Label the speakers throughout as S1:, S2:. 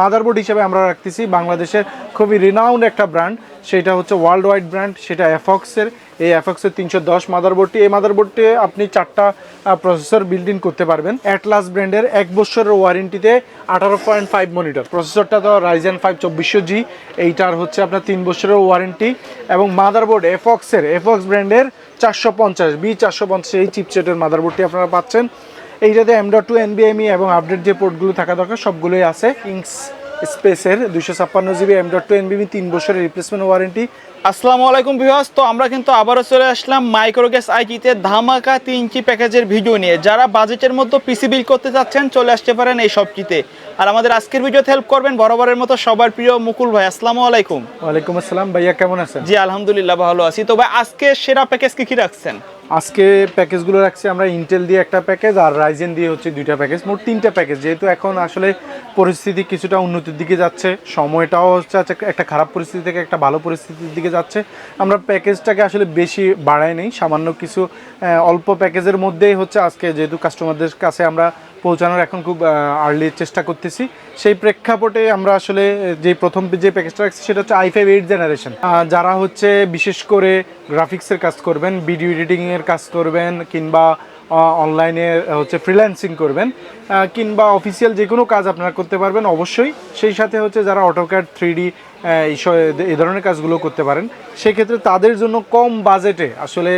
S1: Motherboard হিসেবে আমরা রাখতেছি। বাংলাদেশের খুবই রিনাউন্ড একটা ব্র্যান্ড সেটা হচ্ছে ওয়ার্ল্ড ওয়াইড ব্র্যান্ড সেটা এফক্সের এই এফক্সের তিনশো দশ মাদারবোর্ডটি এই মাদারবোর্ডটি আপনি চারটা প্রসেসর বিল্ড ইন করতে পারবেন। অ্যাটলাস ব্র্যান্ডের এক বছরের ওয়ারেন্টিতে আঠারো পয়েন্ট ফাইভ মনিটর প্রসেসরটা তো রাইজেন ফাইভ চব্বিশশো জি এইটার হচ্ছে আপনার তিন বছরের ওয়ারেন্টি এবং মাদারবোর্ড এফক্সের এফক্স ব্র্যান্ডের চারশো পঞ্চাশ বি চারশো পঞ্চাশ, এই চিপসেটের মাদারবোর্ডটি আপনারা পাচ্ছেন। এইটাতে এম ডট টু এনবিএমই এবং আপডেট যে পোর্টগুলো থাকা দরকার সবগুলোই আছে। ইংস স্পেসের দুশো ছাপ্পান্ন জিবি এম ডট টু এনবিএমি তিন বছরের রিপ্লেসমেন্ট ওয়ারেন্টি
S2: আসসালামু আলাইকুম ভিউয়ার্স তো আমরা কিন্তু আবারও চলে আসলাম মাইক্রোগ্যাস আইটিতে ধামাকা তিন ইঞ্চি প্যাকেজের ভিডিও নিয়ে। যারা বাজেটের মধ্যে পিসি বিল করতে চাচ্ছেন চলে আসতে পারেন এই সবটিতে আর আমাদের আজকের ভিডিওতে হেল্প করবেন বরাবরের মতো সবার প্রিয় মুকুল ভাই। আসসালামু আলাইকুম।
S1: ওয়ালাইকুম আসসালাম। ভাইয়া কেমন আছেন?
S2: জি আলহামদুলিল্লাহ ভালো আছি। তো ভাই আজকে সেরা প্যাকেজ কি কি রাখছেন?
S1: আজকে প্যাকেজগুলো রাখছি, আমরা ইন্টেল দিয়ে একটা প্যাকেজ আর রাইজেন দিয়ে হচ্ছে দুইটা প্যাকেজ, মোট তিনটা প্যাকেজ। যেহেতু এখন আসলে পরিস্থিতি কিছুটা উন্নতির দিকে যাচ্ছে, সময়টাও হচ্ছে আচ্ছা একটা খারাপ পরিস্থিতি থেকে একটা ভালো পরিস্থিতির দিকে যাচ্ছে। আমরা প্যাকেজটাকে আসলে বেশি বাড়াই নেই, সামান্য কিছু অল্প প্যাকেজের মধ্যেই হচ্ছে আজকে যেহেতু কাস্টমারদের কাছে আমরা পৌঁছানোর এখন খুব আর্লি চেষ্টা করতেছি। সেই প্রেক্ষাপটে আমরা আসলে যে প্রথম যে প্যাকেজটা রাখছি সেটা হচ্ছে আই ফাইভ এইট জেনারেশন যারা হচ্ছে বিশেষ করে গ্রাফিক্সের কাজ করবেন ভিডিও এডিটিংয়ের কাজ করবেন, কিংবা অনলাইনে হচ্ছে ফ্রিল্যান্সিং করবেন কিংবা অফিসিয়াল যে কোনো কাজ আপনারা করতে পারবেন, অবশ্যই। সেই সাথে হচ্ছে যারা অটোক্যাড থ্রি ডি এই ধরনের কাজগুলো করতে পারেন, সেক্ষেত্রে তাদের জন্য কম বাজেটে আসলে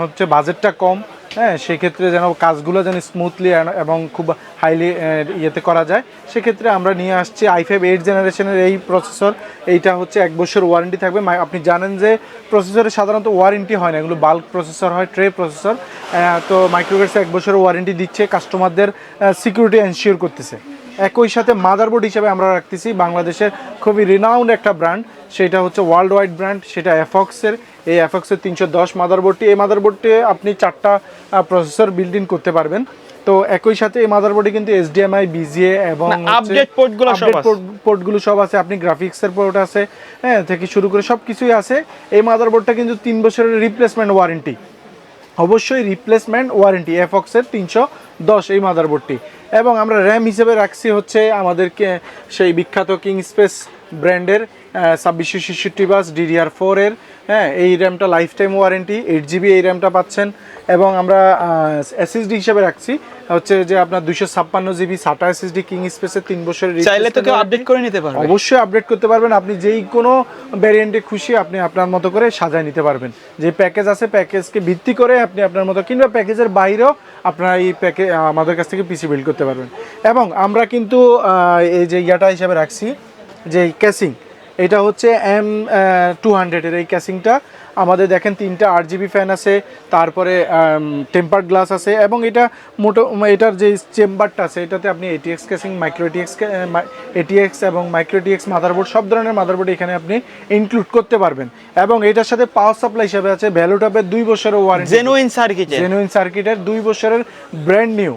S1: হচ্ছে বাজেটটা কম। হ্যাঁ সেক্ষেত্রে যেন কাজগুলো যেন স্মুথলি এবং খুব হাইলি ইয়েতে করা যায়। সেক্ষেত্রে আমরা নিয়ে আসছি আই ফাইভ এইট জেনারেশনের এই প্রসেসর এইটা হচ্ছে এক বছর ওয়ারেন্টি থাকবে। আপনি জানেন যে প্রসেসরে সাধারণত ওয়ারেন্টি হয় না। এগুলো বাল্ক প্রসেসর হয় ট্রে প্রসেসর তো মাইক্রোগেটস এক বছর ওয়ারেন্টি দিচ্ছে। কাস্টমারদের সিকিউরিটি এনশিওর করতেছে। একই সাথে মাদারবোর্ড হিসেবে আমরা রাখতেছি। বাংলাদেশের খুবই রিনাউন্ড একটা ব্র্যান্ড সেটা হচ্ছে ওয়ার্ল্ড ওয়াইড ব্র্যান্ড সেটা এফক্সের এই এফক্সের তিনশো দশ মাদারবোর্ডটি এই মাদারবোর্ডটি আপনি চারটা প্রসেসর বিল্ড ইন করতে পারবেন। তো একই সাথে এই মাদারবোর্ডে কিন্তু এইচডিএমআই বিজিএ এবং
S2: না, update সব
S1: পোর্টগুলো সব আছে। আপনি গ্রাফিক্সের পোর্ট আছে হ্যাঁ থেকে শুরু করে সব কিছুই আছে। এই মাদারবোর্ডটা কিন্তু তিন বছরের রিপ্লেসমেন্ট ওয়ারেন্টি অবশ্যই রিপ্লেসমেন্ট ওয়ারেন্টি এফক্সের তিনশো দশ এই মাদারবোর্ডটি এবং আমরা র্যাম হিসেবে রাখছি হচ্ছে আমাদেরকে সেই বিখ্যাত কিং স্পেস ব্র্যান্ডের ছাব্বিশশো ছেষট্টি বাস ডিডিআর ফোরের হ্যাঁ এই র্যামটা life time warranty eight GB এই র্যামটা পাচ্ছেন। এবং আমরা এসএসডি হিসেবে রাখছি হচ্ছে যে আপনার দুইশো ছাপ্পান্ন জিবি সাটা এসএসডি কিং স্পেসের তিন বছরের
S2: চাইলে তো কেউ আপডেট করে নিতে পারবে।
S1: অবশ্যই আপডেট করতে পারবেন। আপনি যেই কোনো ভ্যারিয়েন্টে খুশি আপনি আপনার মতো করে সাজায় নিতে পারবেন। যে প্যাকেজ আছে প্যাকেজকে ভিত্তি করে আপনি আপনার মতো কিংবা প্যাকেজের বাইরেও আপনারা এই প্যাকেজ আমাদের কাছ থেকে পিসি বিল্ড করতে পারবেন। এবং আমরা কিন্তু এই যে ইয়াটা হিসাবে রাখছি যে ক্যাসিং এটা হচ্ছে এম টু হান্ড্রেডের এই ক্যাসিংটা। আমাদের দেখেন তিনটা আট জিবি ফ্যান আছে তারপরে টেম্পার গ্লাস আছে এবং এটা মোটো এটার যে চেম্বারটা আছে এটাতে আপনি ATX casing micro ATX ATX এবং মাইক্রো এটিএক্স মাদারবোর্ড সব ধরনের মাদারবোর্ড এখানে আপনি ইনক্লুড করতে পারবেন। এবং এটার সাথে পাওয়ার সাপ্লাই হিসাবে আছে ভ্যালুটপের দুই বছরের ওয়ারেন্টি
S2: জেনুইন সার্কিট
S1: জেনুইন সার্কিটের দুই বছরের brand new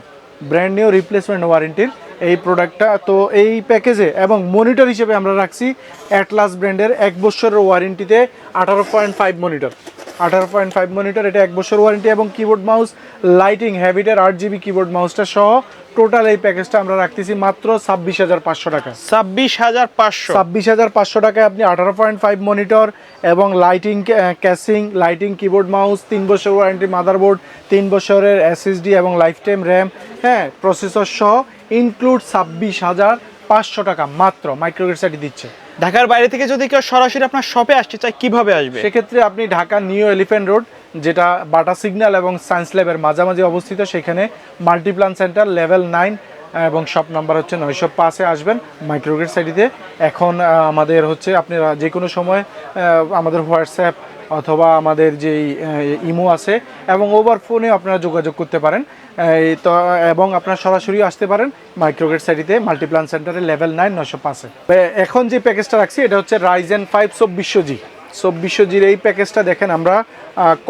S1: brand new replacement ওয়ারেন্টির এই প্রোডাক্টটা তো এই প্যাকেজে এবং মনিটর হিসেবে আমরা রাখছি অ্যাটলাস ব্র্যান্ডের এক বছরের ওয়ারেন্টিতে আঠারো পয়েন্ট ফাইভ মনিটর আঠারো পয়েন্ট ফাইভ মনিটর এটা এক বছর ওয়ারেন্টি এবং কিবোর্ড মাউস লাইটিং হ্যাবিটের আট জিবি কিবোর্ড মাউসটা সহ টোটাল এই প্যাকেজটা আমরা রাখতেছি মাত্র ছাব্বিশ হাজার পাঁচশো টাকা।
S2: ছাব্বিশ হাজার পাঁচশো।
S1: ছাব্বিশ হাজার পাঁচশো টাকায় আপনি আঠারো পয়েন্ট ফাইভ মনিটর এবং lighting casing lighting keyboard mouse তিন বছর ওয়ারেন্টি মাদারবোর্ড তিন বছরের এসএসডি এবং লাইফ টাইম র্যাম হ্যাঁ প্রসেসর সহ ইনক্লুড ছাব্বিশ হাজার পাঁচশো টাকা মাত্র মাইক্রোগেট সাইটি দিচ্ছে।
S2: ঢাকার বাইরে থেকে যদি কেউ সরাসরি আপনার শপে আসতে চায় কীভাবে আসবে?
S1: সেক্ষেত্রে আপনি ঢাকা নিউ এলিফ্যান্ট রোড যেটা বাটা সিগন্যাল এবং সায়েন্স ল্যাবের মাঝামাঝি অবস্থিত, সেখানে মাল্টিপ্লান সেন্টার লেভেল নাইন এবং শপ নাম্বার হচ্ছে নয়শো পাঁচে আসবেন মাইক্রোগ্রেড সাইডিতে এখন আমাদের হচ্ছে আপনারা যে কোনো সময় আমাদের হোয়াটসঅ্যাপ অথবা আমাদের যেই ইমো আছে এবং ওভার ফোনে আপনারা যোগাযোগ করতে পারেন। তো, এবং আপনারা সরাসরি আসতে পারেন মাইক্রোগ্রেড সাইডিতে মাল্টিপ্লান সেন্টারে লেভেল নাইন নশো পাঁচে। এখন যে প্যাকেজটা রাখছি, এটা হচ্ছে রাইজেন ফাইভ চব্বিশশো জি। চব্বিশশো জির এই প্যাকেজটা দেখেন আমরা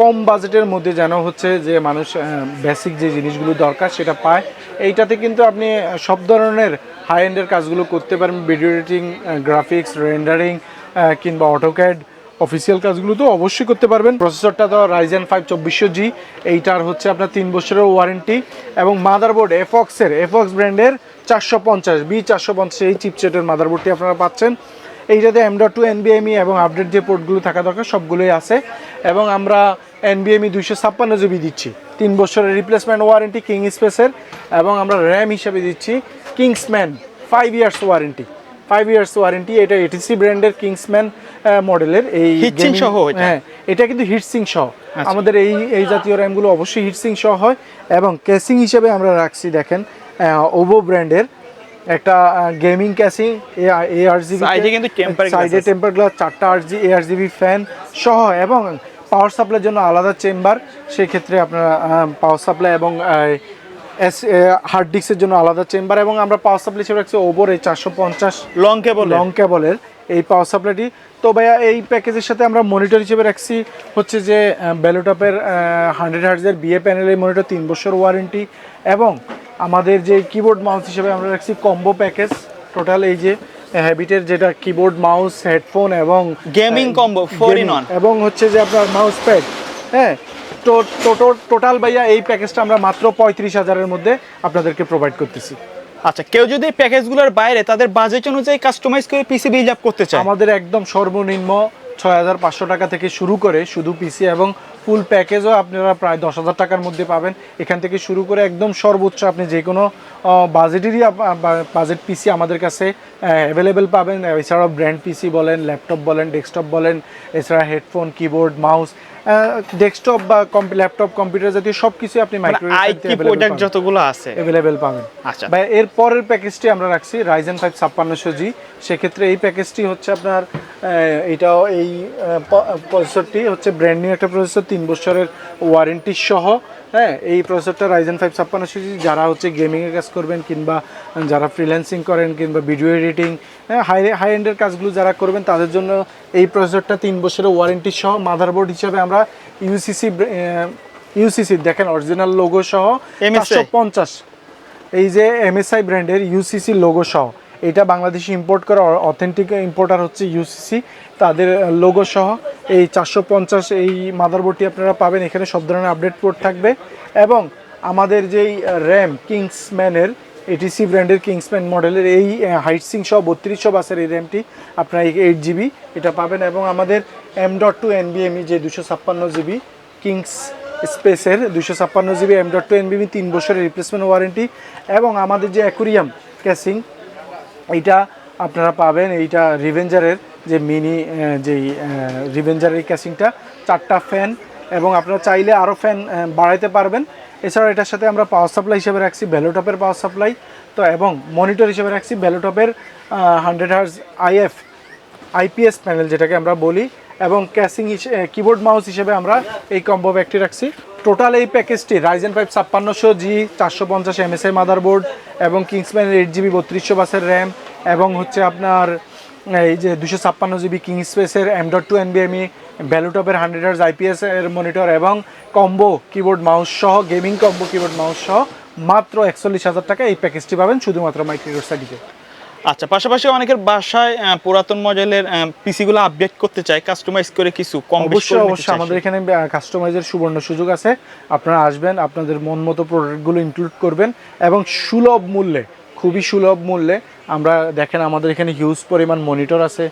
S1: কম বাজেটের মধ্যে যেন হচ্ছে যে মানুষ বেসিক যে জিনিসগুলো দরকার সেটা পায়। এইটাতে কিন্তু আপনি সব ধরনের হাই এন্ডের কাজগুলো করতে পারেন ভিডিও এডিটিং গ্রাফিক্স রেন্ডারিং কিংবা অটোক্যাড অফিসিয়াল কাজগুলো তো অবশ্যই করতে পারবেন। প্রসেসরটা তো রাইজেন ফাইভ চব্বিশশো জি এইটার হচ্ছে আপনার তিন বছরের ওয়ারেন্টি এবং মাদারবোর্ড এফক্সের এফক্স ব্র্যান্ডের চারশো পঞ্চাশ বি চারশো পঞ্চাশ এই চিপসেটের মাদারবোর্ডটি আপনারা পাচ্ছেন। এইটাতে এম ডট টু এনবিএমই এবং আপডেট যে পোর্টগুলো থাকা দরকার সবগুলোই আছে। এবং আমরা এনবিএমই দুইশো ছাপ্পান্ন জিবি দিচ্ছি। তিন বছরের রিপ্লেসমেন্ট ওয়ারেন্টি কিং স্পেসের এবং আমরা র্যাম হিসেবে দিচ্ছি Kingsman five years warranty five years warranty এটা এটিসি ব্র্যান্ডের কিংসম্যান মডেলের এই gaming-
S2: সহ
S1: হ্যাঁ এটা কিন্তু হিটসিং সহ।
S2: আচ্ছা।
S1: আমাদের এই এই জাতীয় র্যামগুলো অবশ্যই হিটসিং সহ হয়। এবং কেসিং হিসেবে আমরা রাখছি দেখেন ওভো ব্র্যান্ডের একটা gaming casing A R GB
S2: এ কিন্তু
S1: সাইডে। টেম্পার গ্লাস চারটা আর জি এ আর জিবি ফ্যান সহ এবং পাওয়ার সাপ্লাইয়ের জন্য আলাদা চেম্বার সেই ক্ষেত্রে আপনারা পাওয়ার সাপ্লাই এবং এস হার্ড ডিস্কের জন্য আলাদা চেম্বার এবং আমরা পাওয়ার সাপ্লাই হিসেবে রাখছি ওভোর এই চারশো পঞ্চাশ
S2: লং কেবল
S1: লং কেবলের এই পাওয়ার সাপ্লাইটি তো ভাইয়া এই প্যাকেজের সাথে আমরা মনিটর হিসেবে রাখছি হচ্ছে যে বেলোটপের হান্ড্রেড হার্জের বিএ প্যানেলের মনিটর তিন বছর ওয়ারেন্টি এবং আমাদের যে কিবোর্ড মাউস হিসেবে আমরা রাখছি কম্বো প্যাকেজ টোটাল এই যে হ্যাবিটের যেটা কিবোর্ড মাউস হেডফোন এবং
S2: gaming combo in
S1: gaming,
S2: one।
S1: এবং হচ্ছে যে আপনার মাউস প্যাড হ্যাঁ? তো টোটাল ভাইয়া এই প্যাকেজটা আমরা মাত্র পঁয়ত্রিশ হাজারের মধ্যে আপনাদেরকে প্রোভাইড করতেছি।
S2: আচ্ছা কেউ যদি প্যাকেজগুলোর বাইরে তাদের বাজেট অনুযায়ী কাস্টমাইজ করে পিসি বিল্ড আপ করতে চায়?
S1: আমাদের একদম সর্বনিম্ন ছয় হাজার পাঁচশো টাকা থেকে শুরু করে শুধু পিসি এবং ফুল প্যাকেজও আপনারা প্রায় দশ হাজার টাকার মধ্যে পাবেন। এখান থেকে শুরু করে একদম সর্বোচ্চ আপনি যে কোনো বাজেটেরই বাজেট পিসি আমাদের কাছে অ্যাভেলেবেল পাবেন। এছাড়াও ব্র্যান্ড পিসি বলেন ল্যাপটপ বলেন ডেস্কটপ বলেন এছাড়া হেডফোন কিবোর্ড মাউস ডেস্কটপ বা ল্যাপটপ কম্পিউটার জাতীয় সব কিছু আপনি
S2: প্রোডাক্ট যতগুলো আছে?
S1: অ্যাভেলেবেল পাবেন।
S2: আচ্ছা।
S1: বা এর পরের প্যাকেজটি আমরা রাখছি রাইজেন ফাইভ ছাপ্পান্নশো জি সেক্ষেত্রে এই প্যাকেজটি হচ্ছে আপনার এটাও এই প্রসেসরটি হচ্ছে ব্র্যান্ড নিউ একটা প্রসেসর তিন বছরের ওয়ারেন্টি সহ হ্যাঁ এই প্রসেসরটা রাইজেন ফাইভ ছাপ্পান্নশো জি যারা হচ্ছে গেমিংয়ের কাজ করবেন কিংবা যারা ফ্রিল্যান্সিং করেন কিংবা ভিডিও এডিটিং হ্যাঁ হাই হাই এন্ডের কাজগুলো যারা করবেন তাদের জন্য এই প্রসেসরটা তিন বছরের ওয়ারেন্টি সহ মাদারবোর্ড হিসাবে আমরা ইউসিসি ইউসিসি দেখেন অরিজিনাল লোগো সহ পঞ্চাশ। এই যে এমএসআই ব্র্যান্ডের ইউসিসি লোগো সহ। এটা বাংলাদেশে ইম্পোর্ট করা অথেন্টিক ইম্পোর্টার হচ্ছে ইউসিসি তাদের লোগো সহ এই চারশো পঞ্চাশ এই মাদারবোর্ডটি আপনারা পাবেন। এখানে সব ধরনের আপডেট পোর্ট থাকবে। এবং আমাদের যেই র্যাম কিংসম্যানের এটিসি ব্র্যান্ডের কিংসম্যান মডেলের এই হাইট সিং সহ বত্রিশশো বাসের এই র্যামটি আপনারা এইট জিবি এটা পাবেন। এবং আমাদের এম ডট টু এনবিএমই যে দুশো ছাপ্পান্ন জিবি কিংস স্পেসের দুশো ছাপ্পান্ন GB M dot two NVMe তিন বছরের রিপ্লেসমেন্ট ওয়ারেন্টি এবং আমাদের যে অ্যাকুরিয়াম ক্যাসিং এইটা আপনারা পাবেন, এইটা রিভেঞ্জারের যে মিনি যেই রিভেঞ্জারের ক্যাসিংটা চারটা ফ্যান এবং আপনারা চাইলে আরও ফ্যান বাড়াইতে পারবেন। এছাড়াও এটার সাথে আমরা পাওয়ার সাপ্লাই হিসেবে রাখছি ভ্যালোটপের পাওয়ার সাপ্লাই তো এবং মনিটর হিসেবে রাখছি ভ্যালোটপের hundred hertz if IPS panel যেটাকে আমরা বলি, এবং ক্যাসিং কিবোর্ড মাউস হিসেবে আমরা এই কম্বো ব্যাগটি রাখছি। টোটাল এই প্যাকেজটি রাইজেন ফাইভ ছাপ্পান্নশো জি চারশো পঞ্চাশ এমএসআই মাদারবোর্ড এবং কিংসম্যান এইট জিবি বত্রিশশো বাসের র্যাম এবং হচ্ছে আপনার, এই যে দুশো ছাপ্পান্ন জিবি কিং স্পেসের এম ডট টু এনবিএমই ভ্যালুটপের হান্ড্রেড হার্স আইপিএস এর মনিটর এবং কম্বো কিবোর্ড মাউস সহ গেমিং কম্বো কিবোর্ড মাউস সহ মাত্র একচল্লিশ হাজার টাকা এই প্যাকেজটি পাবেন শুধুমাত্র মাইক্রোর সাইডিতে
S2: আচ্ছা পাশাপাশি অনেকের বাসায় পুরাতন মডেলের পিসি গুলো আপডেট করতে চায় কাস্টমাইজ করে কিছু কম বেশি
S1: অবশ্যই অবশ্যই। আমাদের এখানে কাস্টমাইজের সুবর্ণ সুযোগ আছে। আপনারা আসবেন আপনাদের মন মতো প্রোডাক্টগুলো ইনক্লুড করবেন এবং সুলভ মূল্যে খুবই সুলভ মূল্যে আমরা দেখেন আমাদের এখানে হিউজ পরিমাণ মনিটর আছে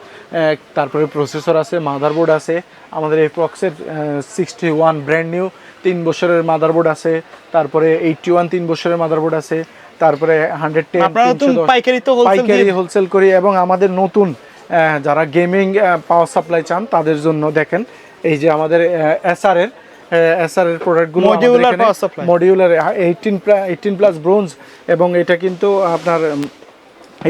S1: তারপরে প্রসেসর আছে মাদারবোর্ড আছে আমাদের এপ্রক্সের সিক্সটি ওয়ান ব্র্যান্ড নিউ তিন বছরের মাদারবোর্ড আছে তারপরে এইটটি ওয়ান তিন বছরের মাদারবোর্ড আছে তারপরে হান্ড্রেড টেন
S2: পাইকারি তো
S1: পাইকারি হোলসেল করি এবং আমাদের নতুন যারা গেমিং পাওয়ার সাপ্লাই চান তাদের জন্য দেখেন এই যে আমাদের এসআর এর এসআর এর প্রোডাক্টগুলো
S2: Modular power supply।
S1: Modular eighteen eighteen plus bronze এবং এটা কিন্তু আপনার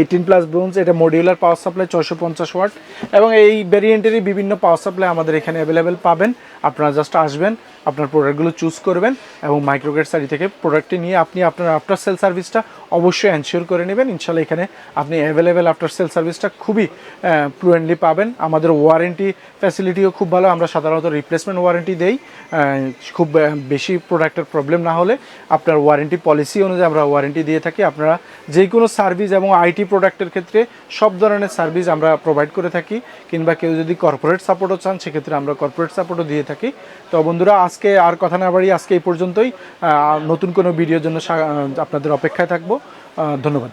S1: এইটিন প্লাস ব্রোঞ্জ এটা মডিউলার পাওয়ার সাপ্লাই ছয়শো পঞ্চাশ ওয়াট এবং এই ভ্যারিয়েন্টেরই বিভিন্ন পাওয়ার সাপ্লাই আমাদের এখানে অ্যাভেলেবেল পাবেন আপনারা জাস্ট আসবেন আপনার প্রোডাক্টগুলো চুজ করবেন এবং মাইক্রোগেট শাড়ি থেকে প্রোডাক্টটি নিয়ে আপনি আপনার আফটার সেল সার্ভিসটা অবশ্যই এনশিওর করে নেবেন। ইনশাল্লাহ এখানে আপনি অ্যাভেলেবেল আফটার সেল সার্ভিসটা খুবই ফ্লুয়েন্টলি পাবেন। আমাদের ওয়ারেন্টি ফ্যাসিলিটিও খুব ভালো। আমরা সাধারণত রিপ্লেসমেন্ট ওয়ারেন্টি দেই। খুব বেশি প্রোডাক্টের প্রবলেম না হলে আপনার ওয়ারেন্টি পলিসি অনুযায়ী আমরা ওয়ারেন্টি দিয়ে থাকি। আপনারা যে কোনো সার্ভিস এবং আইটি প্রোডাক্টের ক্ষেত্রে সব ধরনের সার্ভিস আমরা প্রোভাইড করে থাকি। কিংবা কেউ যদি কর্পোরেট সাপোর্টও চান, সেক্ষেত্রে আমরা কর্পোরেট সাপোর্টও দিয়ে থাকি। তো বন্ধুরা আজকে আর কথা না বাড়ি আজকে এই পর্যন্তই। নতুন কোনো ভিডিওর জন্য আপনাদের অপেক্ষায় থাকব। ধন্যবাদ।